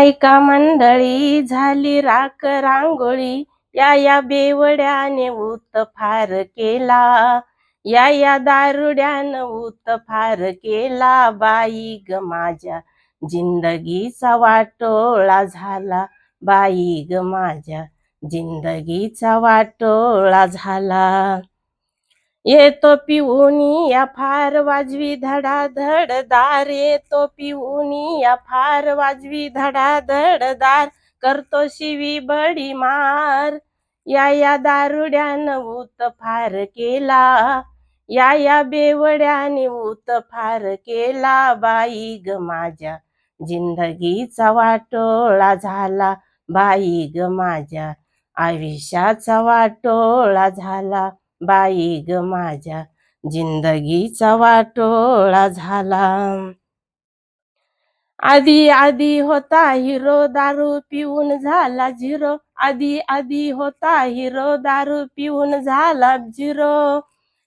बायका मंडळी झाली राख रांगोळी. या या बेवड्याने उत फार केला. या या दारुड्यानं उत फार केला. बाई ग माझ्या जिंदगीचा वाटोळा झाला. बाई ग माझ्या जिंदगीचा वाटोळा झाला. येतो पिऊनी या फार वाजवी धडाधड दार येतो पिऊनी या फार वाजवी धडाधड दार करतो शिवी बडी मार. या या दारुड्यानं उत फार केला या या बेवड्याने उत फार केला बाई ग माझ्या जिंदगीचा वाटोळा झाला बाई ग माझ्या आयुष्याचा वाटोळा झाला. बाई ग माझ्या जिंदगीचा वाटोळा झाला. आधी आधी होता हिरो दारू पिऊन झाला झिरो. आधी आधी होता हिरो दारू पिऊन झाला झिरो.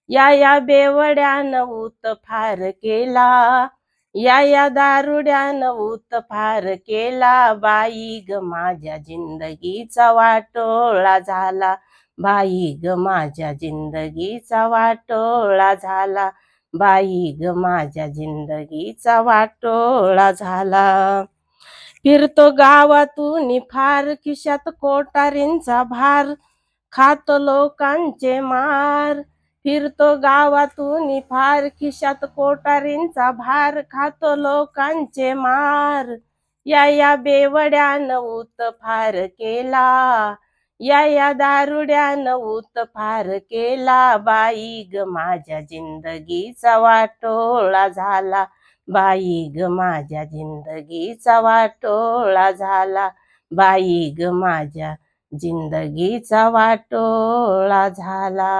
या या बेवड्यानं उत फार केला. या या दारुड्यानं उत फार केला. बाई ग माझ्या जिंदगीचा वाटोळा झाला. बाई ग माझ्या जिंदगीचा वाटोळा झाला. बाई ग माझ्या जिंदगीचा वाटोळा झाला. फिरतो गावातून फार खिशात कोटारींचा भार. खातो लोकांचे मार. फिरतो गावातून फार खिशात कोटारींचा भार. खातो लोकांचे मार. या या बेवड्यानं उत फार केला. या या दारुड्यानं उत फार केला बाई ग. माझ्या जिंदगीचा वाटोळा झाला. बाई ग. माझ्या जिंदगीचा वाटोळा झाला. बाई ग. माझ्या जिंदगीचा वाटोळा झाला.